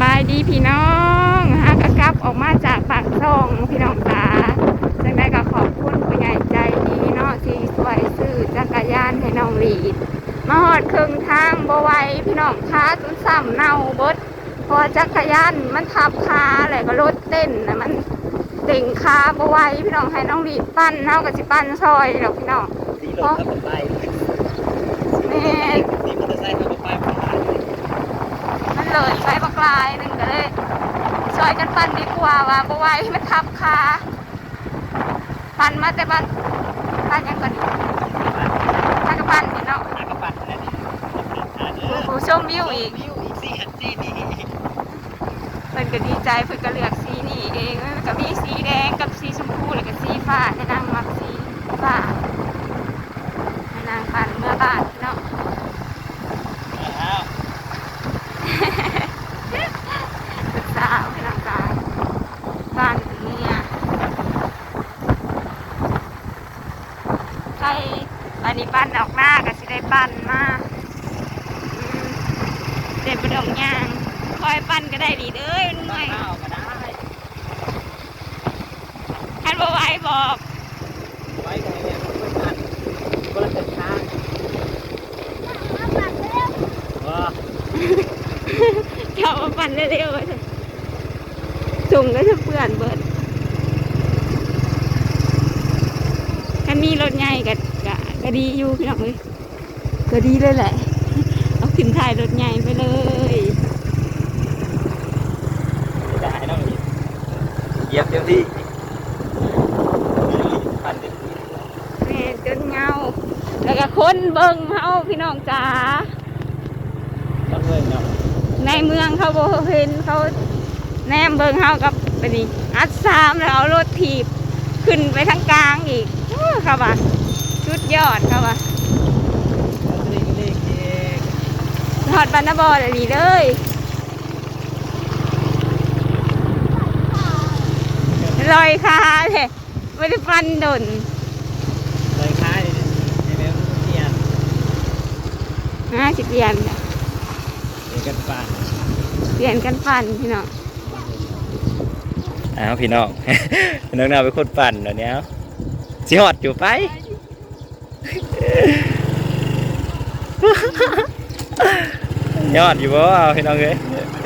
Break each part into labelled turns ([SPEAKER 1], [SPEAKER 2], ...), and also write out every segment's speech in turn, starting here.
[SPEAKER 1] บายดีพี่น้องฮากะกลับออกมาจากปากช่องพี่น้องจ๋าจังได้ก็ขอบคุณผู้ใหญ่ใจดีเนาะที่ช่วยซื้อจักรยานให้น้องหลีด มาหอดครึ่งทางบ่ไหวพี่น้องค้าจนซ้ำเน่าเบดพอจักรยานมันทับขาแล้วก็รถเต้นนะมันเต่งขาบ่ไหวพี่น้องให้น้องหลีดปั้นเน่ากับสิปั้นซอยแล้วพี่น้อง
[SPEAKER 2] สีรถขับไป
[SPEAKER 1] แม่
[SPEAKER 2] มัน
[SPEAKER 1] เลยไปบั ลายหนึ่งก็เลยซอยกันปั้นดีกว่าว่าบ่ไหวมันทับขาปั้นมาแต่บ้านปั้นยังก่อนถ้าก็ปั้นนี่เนาะ
[SPEAKER 2] หากระปั่นนั่นนี่ผ่านเออ
[SPEAKER 1] ผู้ชมวิวอีก
[SPEAKER 2] วิวอีกสี่หันสีนี่
[SPEAKER 1] เพิ่นก็ดีใจเพิ่นก็เลือกสีนี่เองแล้วก็มีสีแดงกับสีชมพูแล้วก็สีฟ้าให้นางมักสีฟ้าให้นางปั่นเมื่อบ้านเนาะ
[SPEAKER 2] อ้าว
[SPEAKER 1] ศึกษาให้นางกายบ้านเนี่ยใครอันนี้ปั้นออกหน้าก็สิ ได้ปั้นมาอืมเด็ดประดงย่างคอยปั้นก็ได้ดีเด้อมันเมื่อย
[SPEAKER 2] ข้าวก็ได้
[SPEAKER 1] ท่านบ่ไหวบอก
[SPEAKER 2] ไว้กันเนี่ยเพื่อนกันคนละเส้นทางว้า
[SPEAKER 1] เดี๋ยวมาปั่นเร็วๆเลยจุ่มก็จะเปื่อนเบิดถ้ามีรถใหญ่ก็ก็ก็ดีอยู่พี่น้องเลย ก็ดีเลยแหละ เอาขึ้นถ่ายรถใหญ่ไปเลย
[SPEAKER 2] จะหายน้องนี่เหยียบเต็มที่ปั่นเต็มที่
[SPEAKER 1] แม่จนเงา แล้วก็คนเบิ่งเฮาพี่น้องจ๋า
[SPEAKER 2] ต้องเงินเนาะ
[SPEAKER 1] ในเมืองเขาบ่เห็นเขาแนมเบิ่งเฮากับไปนี่อัดสามแล้วเอารถถีบขึ้นไปทางกลางอีกอู้เขาว่าชุดยอดเขาว่า
[SPEAKER 2] เล็กเล็กเล็ก
[SPEAKER 1] ทอดบานนาบอเลยดีเลยลอยคาเลยไม่ได้ฟันดน
[SPEAKER 2] เลยค้าเลยในแบบเทียน
[SPEAKER 1] นะสิเปลี่ยนจ้ะ
[SPEAKER 2] เด็กกันปั่น
[SPEAKER 1] เปลี่ยนกันฟันพี่น้อง
[SPEAKER 2] อ้าวพี่น้องพี่น้องนาเป็นคนปั่นเดี๋ยวนี้สิหอดอยู่ไป ยอดอยู่บ่เอาพี่น้องเอ้ย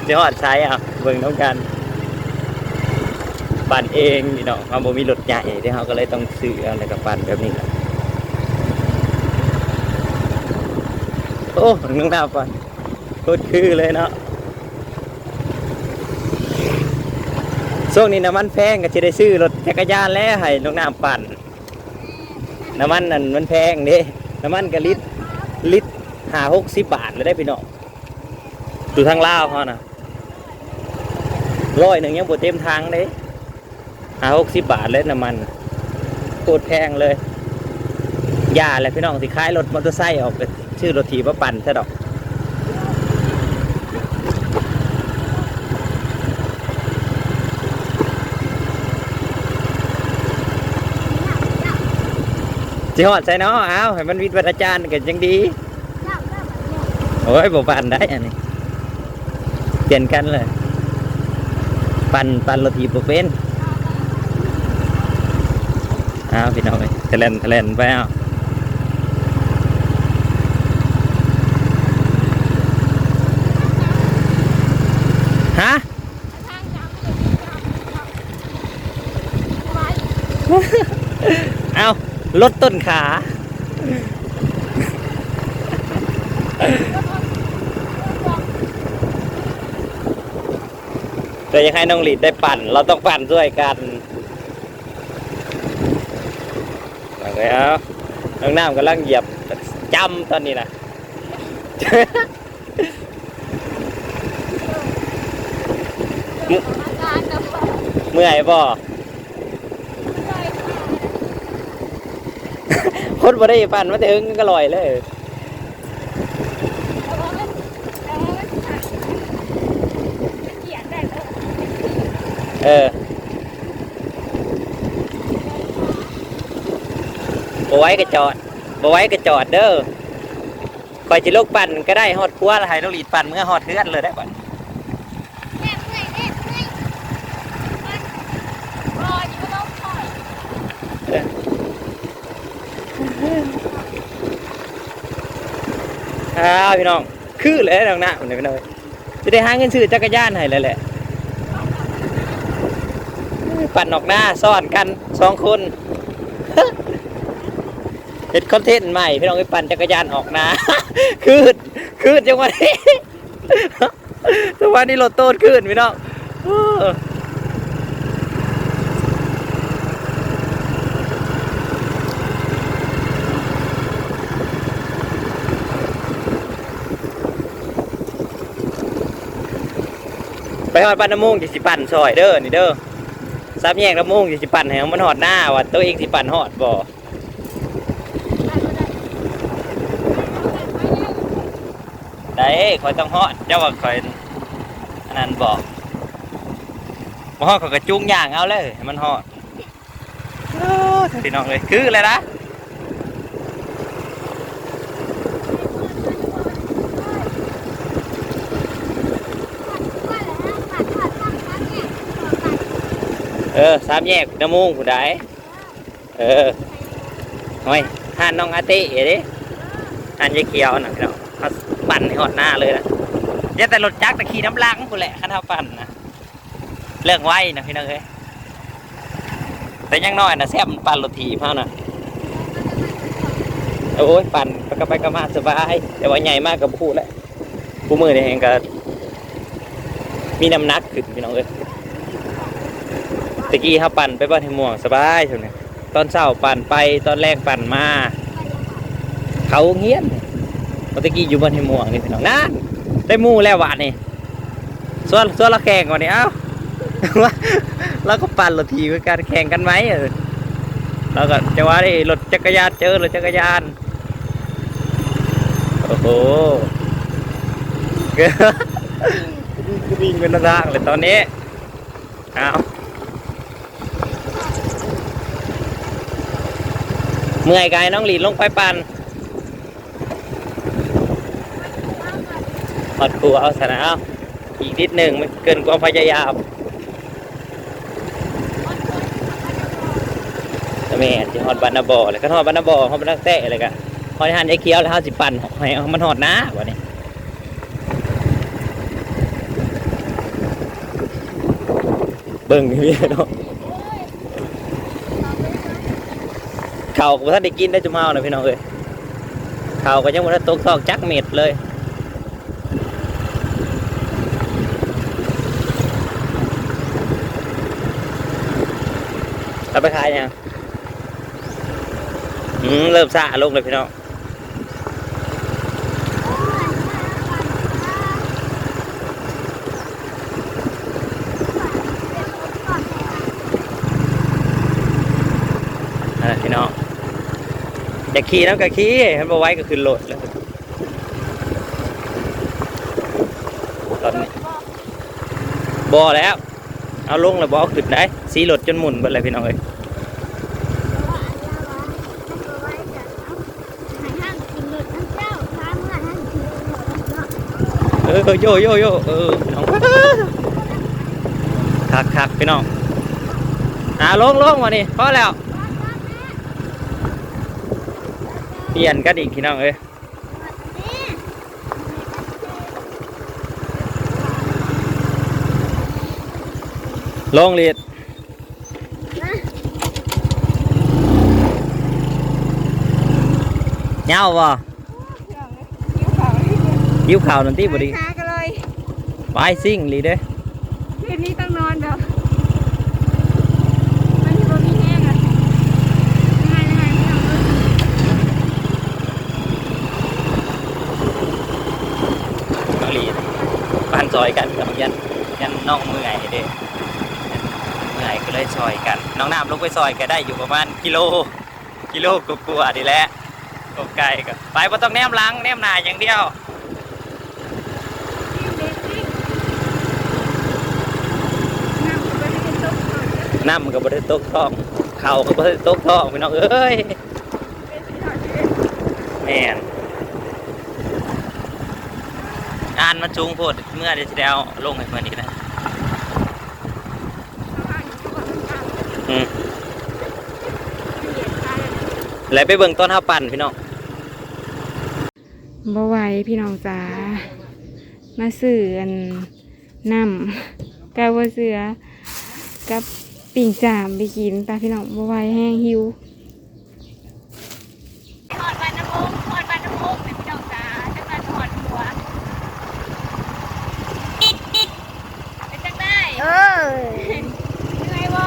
[SPEAKER 2] สิหอดใช้อะเบิ่งน้องกันปั่นเองพี่น้องเขาบ่มีรถใหญ่ที่เขาก็เลยต้องซื้ออะไรกับปั่นแบบนี้โอ้น้องนาปั่นโคตรคือเลยเนาะช่วงนี้น้ำมันแพงก็จะได้ซื้อรถจักรยานแล้วให้น้องน้ำปั่นน้ำมันนั่นมันแพงเด้น้ำมันก็ลิตรลิตรห้าหกสิบบาทเลยได้พี่น้อง ดูทางลาวเขานะร้อยหนึ่งยังบ่เต็มทางเด้ห้าหกสิบบาทเลยน้ำมันโคตรแพงเลยย่าเลยพี่น้องสิขายรถมอเตอร์ไซค์ออกชื่อรถถีบมาปั่นซะดอกสิฮอดใส่เนาะอ้าวให้มันวิทย์วัฒจารย์กันจังดี โอ้ยบ่ปั่นได้อันนี้ เปลี่ยนกันเลย ปั่นปั่นรถถีบบ่เป็นอ้าวพี่น้องเอ้ยทะเลนทะเลนไปเอาฮะเอาลดต้นขา แต่ยังให้น้องหลีดได้ปั่น เราต้องปั่นด้วยกันอาไงเอาน้องน้ำกำลังเหยียบจำตอนนี้นะเมื่อยบ่คนบ่ได้ปั่นมาถึงก็ลอยเลย บไว้ก็จอดบไว้ก็จอดเด้อคอยจะลูกปั่นก็ได้ฮอดครัวลาให้ลูกหลีดปั่นเมื่อฮอดเทือนเลยได้ก่
[SPEAKER 1] อน
[SPEAKER 2] อ้าพี่น้อง คือเลยน้องหน้าผมเลยพี่น้องจะได้หาเงินซื้อจักรยานให้เลยแหละปั่นออกหน้าซ่อนกันสองคน เห็ดคอนเทนต์ใหม่พี่น้องไปปั่นจักรยานออกน้าคืดคืดจังหวะนี้จังหวะนี้รถโต้นคืนพี่น้องไปหอดปั่นน้ำมูกจะสิปั่นซอยเด้อนี่เด้อสามแยกน้ำมูกจะสิปั่นให้มันหอดหน้าว่าตัวเองสิปั่นหอดบ่ ได้คอยต้องหอดเจ้าว่าคอยอันนั้นบอกบ่ฮอดเขาก็จุงย่างเอาเลยให้มันหอดโอ้พี่น้องเลยคืออะไรนะเออสามแยกน้ำมูกผู้ใดเออหอยห่านน้องอาต้เด้ห่านยายเขียวน่ะพี่น้องเขา ปั่นให้หอดหน้าเลยนะอย่าแต่รถจักรแต่ขี่น้ำลังกูแหละคันเท้าปั่นนะเรื่องไว้นะพี่น้องเอ้ยแต่ยังน้อยนะแซ่บมันปั่นรถถีบเขาน่ะโอ้ยปั่นไปก็ไปก็มาสบายแต่ว่าใหญ่มากกับพูดแหละกูมือเนี่เองก็มีน้ำหนักขึ้นพี่น้องเอ้ยตะกี้เขาปั่นไปบ้านให้ม่วงสบายเท่านี้ตอนเช้าปั่นไปตอนแรกปั่นมา เขาเงี้ยน มื่อตะกี้อยู่บนให้ม่วงนี่พี่น้องนั่นได้มู่แล้วหวานนี่ส่วนส่วนเราแข่งก่อนนี่เอ้าเราก็ปั่นรถทีคือการแข่งกันไหมเออเราก็จะว่าได้รถจักรยานเจอรถจักรยานโอ้โหวิ่งเป็นทางเลยตอนนี้เอาเมื่อยกายน้องหลีดลงไปปั่น หอดครูเอาสนะเอาอีกนิดหนึ่งไม่เกินความพยายามแต่แม่จะหอดบันนาบอเลยก็หอดบันนาบอหอดบันนาแตะเลยกะหอดหันไอ้เคี้ยวแล้วห้าสิปั่นให้เอามันหอดนะวะนี่เบิ่งพี่เนาะเข่าก็บ่ท่านได้กินได้จุเมานะพี่น้องเอ้ยเข่าก็ยังบ่ทันตกซอกจักเม็ดเลยเอา ไปขายยังอืมเริ่มซาลงเลยพี่น้องนั่นแหละพี่น้องอยากขี่น้ำก็ขี่ให้บ่ไว้ก็ขึ้นรถแล้วตอนนี้บ่แล้ว เอาลงแล้วบ่เอาขึ้นได้สีรถจนหมุนเบิดเลยพี่น้องเอ้ย ออโยโยโยเออพี่น้องคักคักพี่น้องอ่าลงลงมานี่พอแล้ว เปลี่ยนกันอีกพี่น้องเอ้ยลงเลียดเงาบ่ยิ้วข่าวนั่นที่บ่ดี
[SPEAKER 1] หากันเลย
[SPEAKER 2] ไปซิ่งลีเด้อ
[SPEAKER 1] คืนนี้ต้องนอนเดี๋ยวมันที่บ่มีแห้งอะยังไงยังไงไม่ต้องเลิก
[SPEAKER 2] เกาหลีบ้านซอยกันกับยันยันน้องเมื่อยเด้เมื่อยก็เลยซอยกัน น้องน้ำลงไปซอยก็ได้อยู่ประมาณกิโลกิโลกลัวาๆนี่แหละก็ไกลก็ไปบ่ต้องแนมหลังแนมหน้าอย่างเดียว น้ำมันก็บ่ได้ตกท้องเข่าก็บ่ได้ตกท้องพี่น้องเอ้ยแม่นอ่านมันสูงโพดเมื่อเดี๋ยวสิได้เอาลงให้เพิ่นอีกนะอืมแล้วไปเบิ่งต้นห้าปั่นพี่น้อง
[SPEAKER 1] บ่ไหวพี่น้องจ๋ามาซื้ออันนำกาวเสือกับ ปิ่งจามไปกินตาพี่น้องบ่ไหวแห้งหิวหอดบันน้ำมุกหอดบันน้ำมุกพี่น้องจ๋าจังหวัดหอดหัวเป็นจังได้
[SPEAKER 3] เออ
[SPEAKER 1] เหนื่อยบ่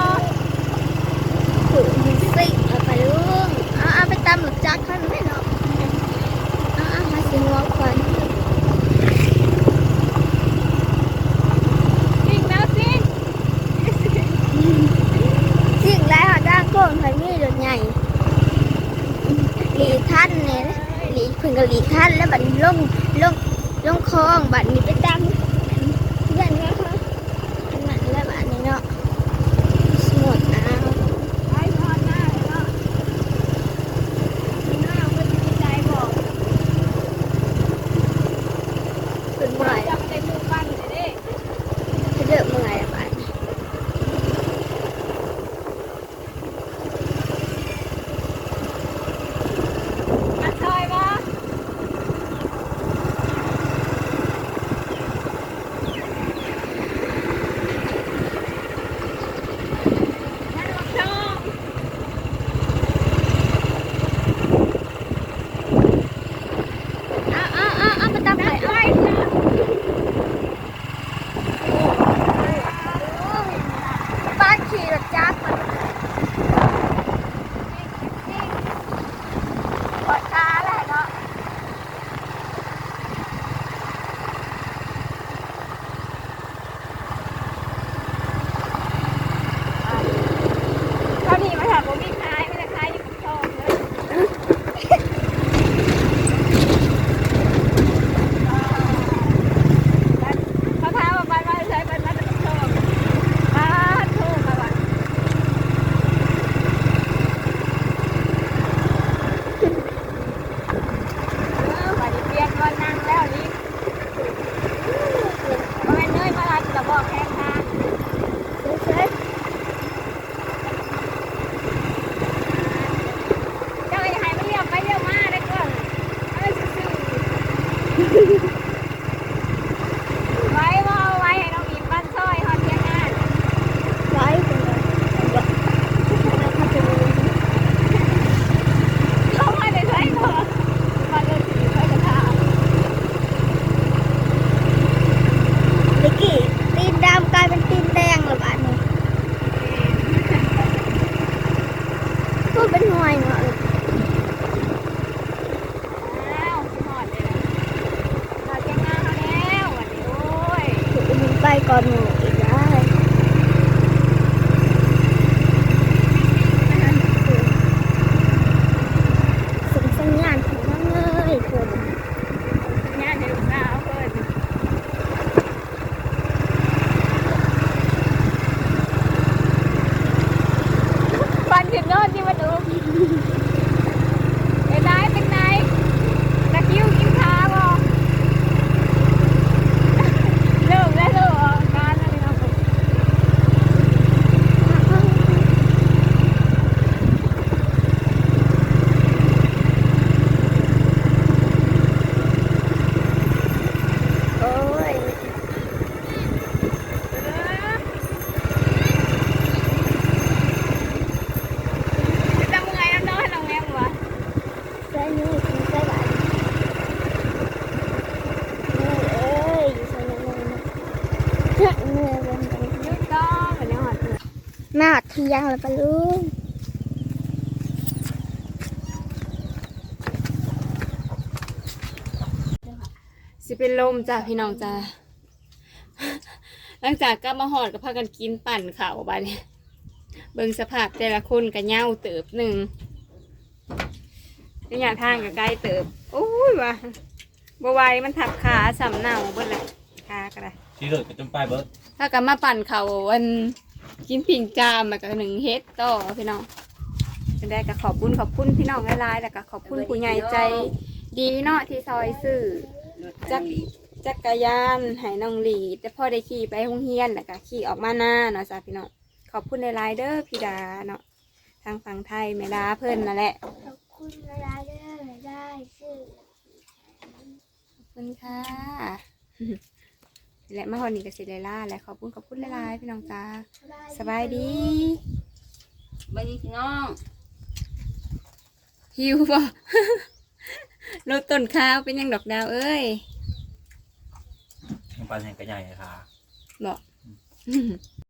[SPEAKER 3] ถูกมิสิกเอาไปลุงเอาเอาไปตำหลักจักขันไม่เนาะเอาเอามาสิหัวควัน
[SPEAKER 1] สิ่งแล้วสิ่ง
[SPEAKER 3] สิ่งไรหอด้านโก้นไฟมีรถใหญ่หลี ท่านเนี่ยหลีเพิ่งก็หลีท่านแล้วบัดนี้ลงลงลงคลองบัดนี้ไปตั้
[SPEAKER 1] ง วันนี้โอ้ย
[SPEAKER 3] ถูกมันไปก่อนหนูอีกได้ส่งสัญญาณถึงน้ำเลยคน
[SPEAKER 1] งานให้ลูกสาวเพิ่น ปันขึ้นโนอนที่มาดูเป็นไรเป็นไรตะคิวกินข้าวบ่เริ่มแล้วเริ่มออกการแล้วนี่ครับผม
[SPEAKER 3] โอ้ย
[SPEAKER 1] จะเมื่อยน้ำน้อยน้องแม่วะ
[SPEAKER 3] ใส่นี่กินใส่บ้านนี่เอ้ยอยู่ใส่นี่เลยนะเมื่อยเมื่อยวันนี้
[SPEAKER 1] ยืดต้องอันนี้หอดเลย
[SPEAKER 3] มาเที่ยงแล้วปะลุง
[SPEAKER 1] สิเป็นลมจ้ะพี่น้องจ้ะหลังจากกลับมาหอดก็พากันกินปั่นข่าวบาดนี้เบิ่งสภาพแต่ละคนก็เหย้าเติบหนึ่งระยะทางก็ใกล้เติบโอ้ยว่ะบไหวายมันทับขาสำเนาเบิดเลยขาก็ได้
[SPEAKER 2] ที่เลิกกับจมป้ายเบิร์ด
[SPEAKER 1] ถ้ากันมาปั่นเขาวัน กินปิ่งจามแล้วก็หนึ่งเฮ็ดต่อพี่น้องจะได้ก็ขอบคุณขอบคุณพี่น้องหลายๆแล้วก็ขอบคุณผู้ใหญ่ใจดีเนาะที่ซอยซื้อจักจักรยานให้น้องหลีแต่พ่อได้ขี่ไปโรงเรียนแล้วก็ขี่ออกมาหน้าเนาะจ้ะพี่น้องขอบคุณหลายๆเด้อพี่ดาเนาะทางฝั่งไทยแม่ดาเพิ่นนั่นแหละ
[SPEAKER 3] ขอบคุณเวลาเด้อได้ชื่อ
[SPEAKER 1] คุณค่ะ และมาหอนี้ก็สิได้ล่าและขอบคุณขอบคุณหลายๆพี่น้องจ้าสบายดี
[SPEAKER 4] บายดีพี่น้อง
[SPEAKER 1] หิวบ่รถต้นข้าวเป็นยังดอกดาวเอ้ย
[SPEAKER 2] ปันแห่งกระใหญ่ค่ะ
[SPEAKER 1] บ่